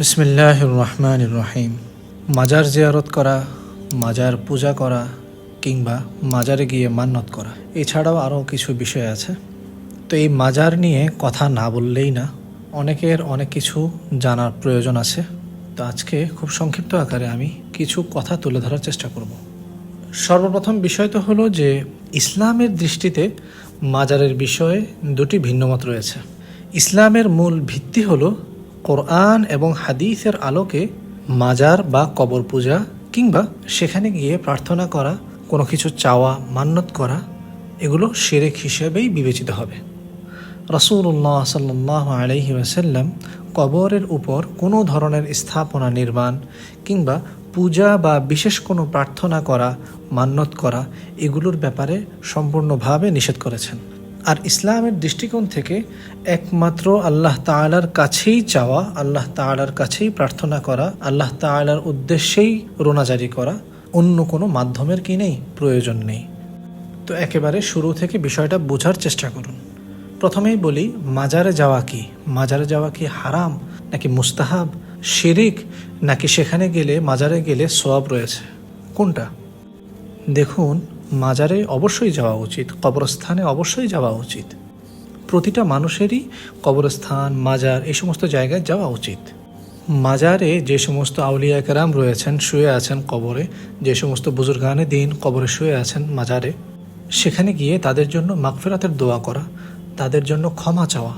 বিসমিল্লাহ রহমান রহিম মাজার জিয়ারত করা, মাজার পূজা করা কিংবা মাজারে গিয়ে মান্নত করা, এছাড়াও আরও কিছু বিষয় আছে। তো এই মাজার নিয়ে কথা না বললেই না, অনেকের অনেক কিছু জানার প্রয়োজন আছে। তো আজকে খুব সংক্ষিপ্ত আকারে আমি কিছু কথা তুলে ধরার চেষ্টা করব। সর্বপ্রথম বিষয় তো হলো যে, ইসলামের দৃষ্টিতে মাজারের বিষয়ে দুটি ভিন্নমত রয়েছে। ইসলামের মূল ভিত্তি হলো কোরআন এবং হাদিসের আলোকে মাজার বা কবর পূজা কিংবা সেখানে গিয়ে প্রার্থনা করা, কোনো কিছু চাওয়া, মান্যত করা, এগুলো শিরেক হিসেবেই বিবেচিত হবে। রসুল্লাহ সাল্লাহ আলহি ওয়াসাল্লাম কবরের উপর কোনো ধরনের স্থাপনা নির্মাণ কিংবা পূজা বা বিশেষ কোনো প্রার্থনা করা, মান্যত করা, এগুলোর ব্যাপারে সম্পূর্ণভাবে নিষেধ করেছেন। আর ইসলামের দৃষ্টিকোণ থেকে একমাত্র আল্লাহ তাআলার কাছেই চাওয়া, আল্লাহ তাআলার কাছেই প্রার্থনা করা, আল্লাহ তাআলার উদ্দেশ্যেই রোনাজারি করা অন্য কোনো মাধ্যমের কি নেই? প্রয়োজন নেই। তো একেবারে শুরু থেকে বিষয়টা বোঝার চেষ্টা করুন। প্রথমেই বলি, মাজারে যাওয়া কি? মাজারে যাওয়া কি হারাম, নাকি মুস্তাহাব, শিরিক, নাকি সেখানে গেলে, মাজারে গেলে সওয়াব রয়েছে? কোনটা? দেখুন মাজারে অবশ্যই যাওয়া উচিত, কবরস্থানে অবশ্যই যাওয়া উচিত। প্রতিটা মানুষেরই কবরস্থান, মাজার, এই সমস্ত জায়গায় যাওয়া উচিত। মাজারে যে সমস্ত আউলিয়া কেরাম রয়েছেন, শুয়ে আছেন কবরে, যে সমস্ত বুজুর্গানে দিন কবরে শুয়ে আছেন মাজারে, সেখানে গিয়ে তাদের জন্য মাগফিরাতের দোয়া করা, তাদের জন্য ক্ষমা চাওয়া।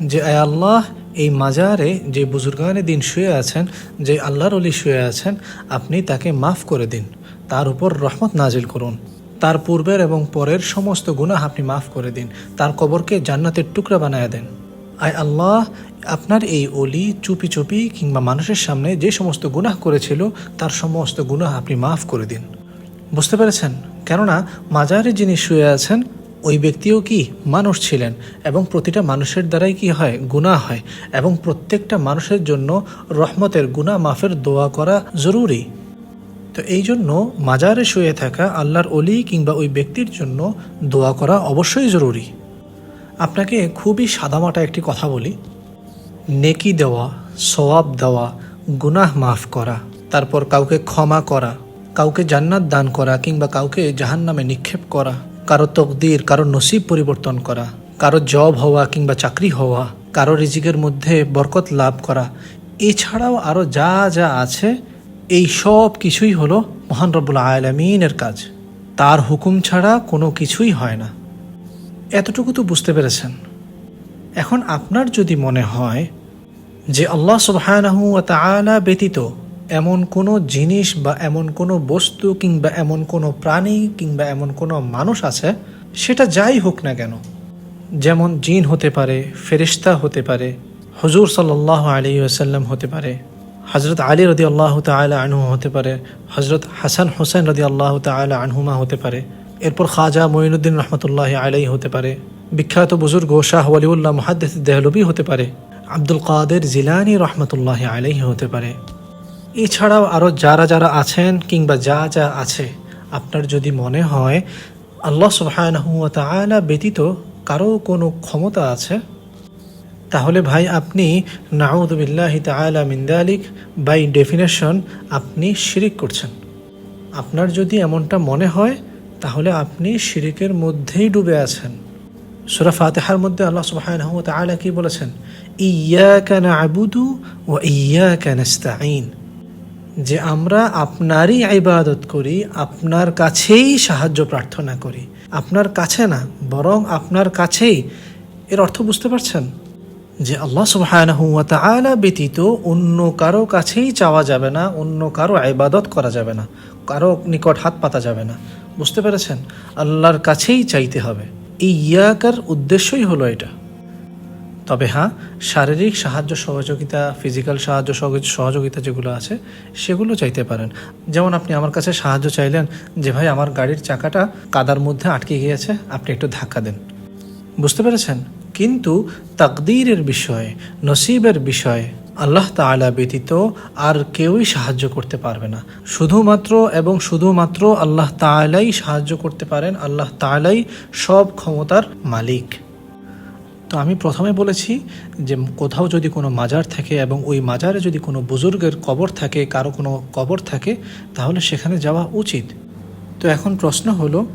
যে আয় আল্লাহ, এই মাজারে যে বুজুর্গানে দিন শুয়ে আছেন, যে আল্লাহর অলি শুয়ে আছেন, আপনি তাকে মাফ করে দিন। তার উপর রহমত নাজিল করুন। তার পূর্বের এবং পরের সমস্ত গুনাহ আপনি মাফ করে দিন। তার কবরকে জান্নাতের টুকরা বানায় দেন। আয় আল্লাহ, আপনার এই অলি চুপি চুপি কিংবা মানুষের সামনে যে সমস্ত গুনাহ করেছিল, তার সমস্ত গুনাহ আপনি মাফ করে দিন। বুঝতে পেরেছেন? কেননা, মাজারে যিনি শুয়ে আছেন, ওই ব্যক্তিও কি মানুষ ছিলেন এবং প্রতিটা মানুষের দ্বারাই কি হয়? গুনাহ হয়। এবং প্রত্যেকটা মানুষের জন্য রহমতের গুনাহ মাফের দোয়া করা জরুরি। তো এই জন্য মাজারে শুয়ে থাকা আল্লাহর অলি কিংবা ওই ব্যক্তির জন্য দোয়া করা অবশ্যই জরুরি। আপনাকে খুবই সাদামাটা একটি কথা বলি। নেকি দেওয়া, সওয়াব দেওয়া, গুনাহ মাফ করা, তারপর কাউকে ক্ষমা করা, কাউকে জান্নাত দান করা কিংবা কাউকে জাহান্নামে নিক্ষেপ করা, কারও তকদির, কারও নসিব পরিবর্তন করা, কারও জব হওয়া কিংবা চাকরি হওয়া, কারও রিজিকের মধ্যে বরকত লাভ করা, এছাড়াও আরও যা যা আছে এই সব কিছুই হলো মহান রব্বুল আলমিনের কাজ। তার হুকুম ছাড়া কোনো কিছুই হয় না। এতটুকু তো বুঝতে পেরেছেন। এখন আপনার যদি মনে হয় যে আল্লাহ সুবহানাহু ওয়া তাআলা ব্যতীত এমন কোনো জিনিস বা এমন কোনো বস্তু কিংবা এমন কোনো প্রাণী কিংবা এমন কোনো মানুষ আছে, সেটা যাই হোক না কেন, যেমন জিন হতে পারে ফেরিস্তা হতে পারে, হজুর সাল্লাহ আলী আসাল্লাম হতে পারে হজরত আলী রদি আল্লাহ তালা আনহু হতে পারে হজরত হাসান হোসেন রদি আল্লাহ তালা আনহুমা হতে পারে, এরপর খাজা মঈনুদ্দিন রহমতুল্লাহ আলাই হতে পারে, বিখ্যাত বুজুর্গ শাহ ওয়ালিউল্লাহ মহাদ্দেস দেহলবি হতে পারে, আব্দুল কাদের জিলানি রহমতুল্লাহ আলাইহি হতে পারে। এছাড়াও আরও যারা যারা আছেন কিংবা যা যা আছে, আপনার যদি মনে হয়, আল্লাহ তাআলা ব্যতীত কারও কোনো ক্ষমতা আছে? তাহলে ভাই আপনি নাউদুবিল্লাহি তাআলা মিন দালিক, বাই ডেফিনেশন আপনি শিরিক করছেন। আপনার যদি এমনটা মনে হয়, তাহলে আপনি শিরিকের মধ্যেই ডুবে আছেন। সুরা ফাতেহার মধ্যে আল্লাহ সুবহানাহু ওয়া তাআলা কি বলেছেন? ইয়াকা না'বুদু ওয়া ইয়াকা নাস্তাঈন। যে আমরা আপনারই ইবাদত করি, আপনার কাছেই সাহায্য প্রার্থনা করি। আপনার কাছে না, বরং আপনার কাছেই। এর অর্থ বুঝতে পারছেন? যে আল্লাহ সুবহানাহু ওয়া তাআলা ব্যতীত অন্য কারও কাছেই চাওয়া যাবে না, অন্য কারও ইবাদত করা যাবে না, কারও নিকট হাত পাতা যাবে না। বুঝতে পেরেছেন? আল্লাহর কাছেই চাইতে হবে। এই ইয়াকার উদ্দেশ্যই হলো এটা। তবে হ্যাঁ শারীরিক সাহায্য সহযোগিতা, ফিজিক্যাল সাহায্য সহযোগ- সহযোগিতা যেগুলো আছে, সেগুলো চাইতে পারেন। যেমন আপনি আমার কাছে সাহায্য চাইলেন যে, ভাই, আমার গাড়ির চাকাটা কাদার মধ্যে আটকে গিয়েছে, আপনি একটু ধাক্কা দেন। বুঝতে পেরেছেন? কিন্তু তাকদীরের বিষয়ে, নসিবের বিষয়ে আল্লাহ তাআলা ব্যতীত আর কেউই সাহায্য করতে পারবে না। শুধুমাত্র এবং শুধুমাত্র আল্লাহ তাআলাই সাহায্য করতে পারেন, আল্লাহ তাআলাই সব ক্ষমতার মালিক। তো আমি প্রথমে বলেছি যে কোথাও যদি কোনো মাজার থাকে এবং ওই মাজারে যদি কোনো বুজুর্গের কবর থাকে, কারও কোনো কবর থাকে, তাহলে সেখানে যাওয়া উচিত। তো এখন প্রশ্ন হলো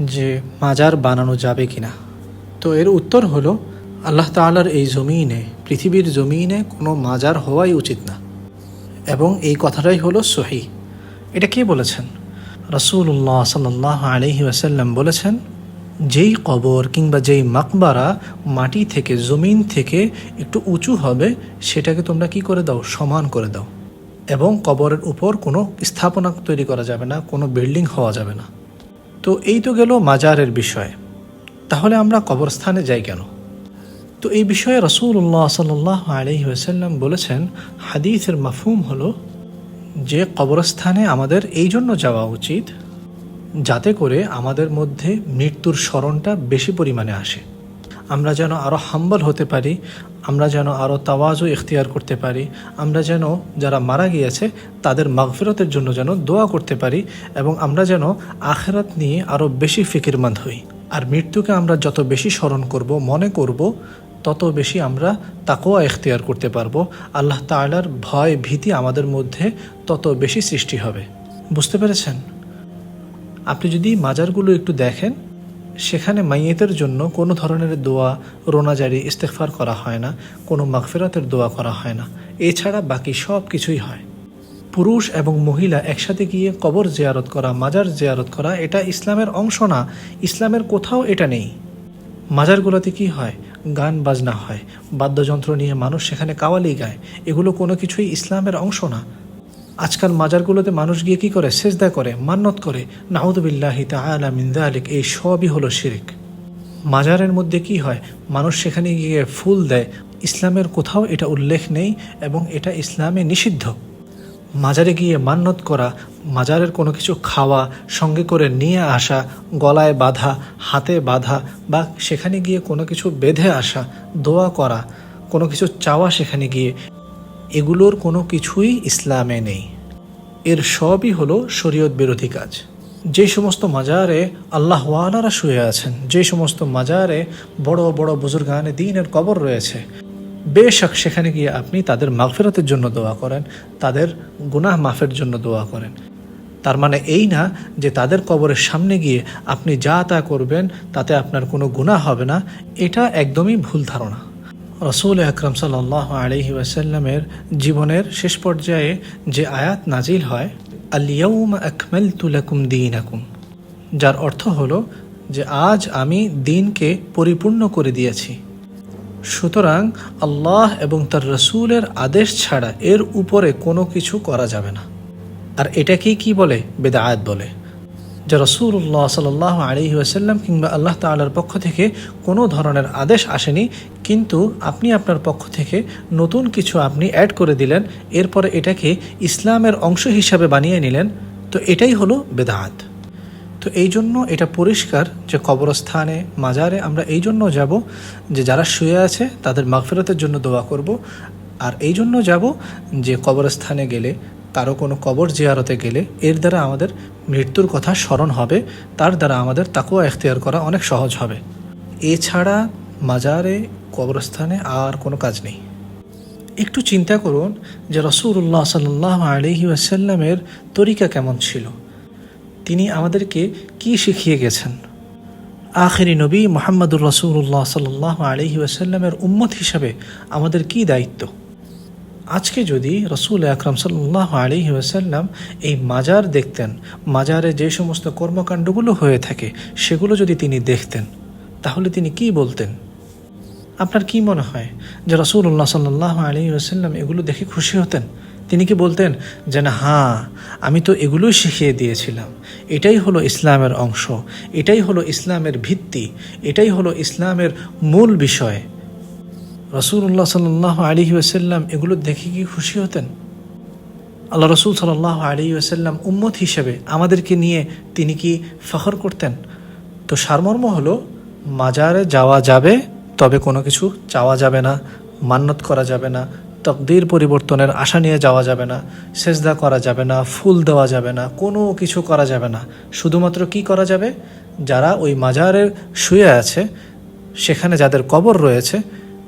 যে মাজার বানানো যাবে কিনা? তো এর উত্তর হলো, আল্লাহ তাআলার এই জমিনে, পৃথিবীর জমিনে কোনো মাজার হওয়াই উচিত না। এবং এই কথাটাই হলো সহি। এটা কে বলেছেন? রসুল্লাহ সাল্লাহ আলহি আসাল্লাম বলেছেন, যেই কবর কিংবা যেই মাকবারা মাটি থেকে, জমিন থেকে একটু উঁচু হবে, সেটাকে তোমরা কি করে দাও? সমান করে দাও। এবং কবরের উপর কোনো স্থাপনা তৈরি করা যাবে না, কোনো বিল্ডিং হওয়া যাবে না। তো এই তো গেল মাজারের বিষয়। তাহলে আমরা কবরস্থানে যাই কেন? তো এই বিষয়ে রসুল্লাহ সাল্লাহ আলহি আসাল্লাম বলেছেন, হাদিসের মাফুম হলো যে কবরস্থানে আমাদের এই জন্য যাওয়া উচিত যাতে করে আমাদের মধ্যে মৃত্যুর স্মরণটা বেশি পরিমাণে আসে। আমরা যেন আরও হাম্বল হতে পারি, আমরা যেন আরও তাওয়াজও ইখতিয়ার করতে পারি, আমরা যেন যারা মারা গিয়েছে তাদের মাগফিরতের জন্য যেন দোয়া করতে পারি এবং আমরা যেন আখেরাত নিয়ে আরও বেশি ফিকিরমন্দ হই। আর মৃত্যুকে আমরা যত বেশি স্মরণ করব, মনে করব, তত বেশি আমরা তাকেও এখতিয়ার করতে পারব। আল্লাহ তাআলার ভয়, ভীতি আমাদের মধ্যে তত বেশি সৃষ্টি হবে। বুঝতে পেরেছেন? আপনি যদি মাজারগুলো একটু দেখেন, সেখানে মাইয়েতের জন্য কোনো ধরনের দোয়া, রোনাজারি ইস্তেকফার করা হয় না, কোনো মাগফেরাতের দোয়া করা হয় না। এছাড়া বাকি সব কিছুই হয়। পুরুষ এবং মহিলা একসাথে গিয়ে কবর জিয়ারত করা, মাজার জিয়ারত করা, এটা ইসলামের অংশ না। ইসলামের কোথাও এটা নেই। মাজারগুলোতে কি হয়? গান বাজনা হয়। বাদ্যযন্ত্র নিয়ে মানুষ সেখানে কাওয়ালি গায়। এগুলো কোনো কিছুই ইসলামের অংশ না। আজকাল মাজারগুলোতে মানুষ গিয়ে কি করে? সেজদা করে, মান্নত করে। নাউদুবিল্লাহি তাআলা মিন যালিক, এই সবই হলো শিরিক। মাজারের মধ্যে কি হয়? মানুষ সেখানে গিয়ে ফুল দেয়। ইসলামের কোথাও এটা উল্লেখ নেই এবং এটা ইসলামে নিষিদ্ধ। মাজারে গিয়ে মান্নত করা, মাজারের কোনো কিছু খাওয়া, সঙ্গে করে নিয়ে আসা, গলায় বাঁধা, হাতে বাঁধা বা সেখানে গিয়ে কোনো কিছু বেঁধে আসা, দোয়া করা, কোনো কিছু চাওয়া সেখানে গিয়ে, এগুলোর কোনো কিছুই ইসলামে নেই। এর সবই হলো শরীয়ত বিরোধী কাজ। যে সমস্ত মাজারে আল্লাহ ওয়ালারা শুয়ে আছেন, যে সমস্ত মাজারে বড় বড় বুজুর্গানে দিনের কবর রয়েছে বেশক সেখানে গিয়ে আপনি তাদের মাগফিরতের জন্য দোয়া করেন, তাদের গুনাহ মাফের জন্য দোয়া করেন। তার মানে এই না যে তাদের কবরের সামনে গিয়ে আপনি যা তা করবেন, তাতে আপনার কোনো গুনাহ হবে না, এটা একদমই ভুল ধারণা। রসুল আকরম সাল্লাহ আলহি ওয়াসাল্লামের জীবনের শেষ পর্যায়ে যে আয়াত নাজিল হয় আলিয়াউম আকমেল তুলাকুম দিন আকুম যার অর্থ হলো যে আজ আমি দিনকে পরিপূর্ণ করে দিয়েছি। সুতরাং আল্লাহ এবং তার রসুলের আদেশ ছাড়া এর উপরে কোনো কিছু করা যাবে না। আর এটাকেই কি বলে? বেদায়াত বলে। যা রসুল্লাহ সাল আলী ওয়াসাল্লাম কিংবা আল্লাহ তাল্লার পক্ষ থেকে কোনো ধরনের আদেশ আসেনি, কিন্তু আপনি আপনার পক্ষ থেকে নতুন কিছু আপনি অ্যাড করে দিলেন, এরপরে এটাকে ইসলামের অংশ হিসাবে বানিয়ে নিলেন, তো এটাই হলো বেদায়াত। তো এই জন্য এটা পরিষ্কার যে কবরস্থানে, মাজারে আমরা এই জন্য যাব যে যারা শুয়ে আছে তাদের মাগফিরতের জন্য দোয়া করব। আর এই জন্য যাব যে কবরস্থানে গেলে, কারও কোনো কবর জিয়ারতে গেলে এর দ্বারা আমাদের মৃত্যুর কথা স্মরণ হবে, তার দ্বারা আমাদের তাকেও এখতিয়ার করা অনেক সহজ হবে। এছাড়া মাজারে, কবরস্থানে আর কোনো কাজ নেই। একটু চিন্তা করুন যে রসুল্লাহ সাল্লাহ আলহি আসাল্লামের তরিকা কেমন ছিল। তিনি আমাদেরকে কি শিখিয়ে গেছেন? আখেরি নবী মোহাম্মদুর রসুল্লাহ সাল্লাহ আলহি আসাল্লামের উম্মত হিসাবে আমাদের কি দায়িত্ব? আজকে যদি রসুল আকরম সাল্লাহ আলহি আসাল্লাম এই মাজার দেখতেন, মাজারে যে সমস্ত কর্মকাণ্ডগুলো হয়ে থাকে, সেগুলো যদি তিনি দেখতেন, তাহলে তিনি কি বলতেন? আপনার কি মনে হয় যে রসুল্লাহ সাল্লাহ আলী আসাল্লাম এগুলো দেখে খুশি হতেন? তিনি কি বলতেন যে, না হ্যাঁ আমি তো এগুলোই শিখিয়ে দিয়েছিলাম। এটাই হলো ইসলামের অংশ, এটাই হলো ইসলামের ভিত্তি, এটাই হলো ইসলামের মূল বিষয়। রসুল্লাহ সাল্লাহ আলী আসাল্লাম এগুলো দেখে কি খুশি হতেন? আল্লাহ রসুল সাল্লাহ আলী আসাল্লাম উম্মত হিসেবে আমাদেরকে নিয়ে তিনি কি ফখর করতেন? তো সারমর্ম হলো, মাজারে যাওয়া যাবে, তবে কোনো কিছু চাওয়া যাবে না মান্যত করা যাবে না তকদির পরিবর্তনের আশা নিয়ে যাওয়া যাবে না, সেজদা করা যাবে না, ফুল দেওয়া যাবে না, কোনো কিছু করা যাবে না। শুধুমাত্র কি করা যাবে? যারা ওই মাজারে শুয়ে আছে, সেখানে যাদের কবর রয়েছে,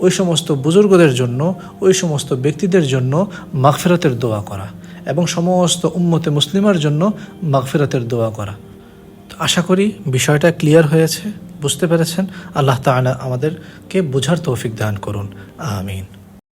ওই সমস্ত বুজুর্গদের জন্য, ওই সমস্ত ব্যক্তিদের জন্য মাগফিরাতের দোয়া করা এবং সমস্ত উম্মতে মুসলিমার জন্য মাগফিরাতের দোয়া করা। আশা করি বিষয়টা ক্লিয়ার হয়েছে, বুঝতে পেরেছেন। আল্লাহ তাআলা আমাদেরকে বোঝার তৌফিক দান করুন। আমিন।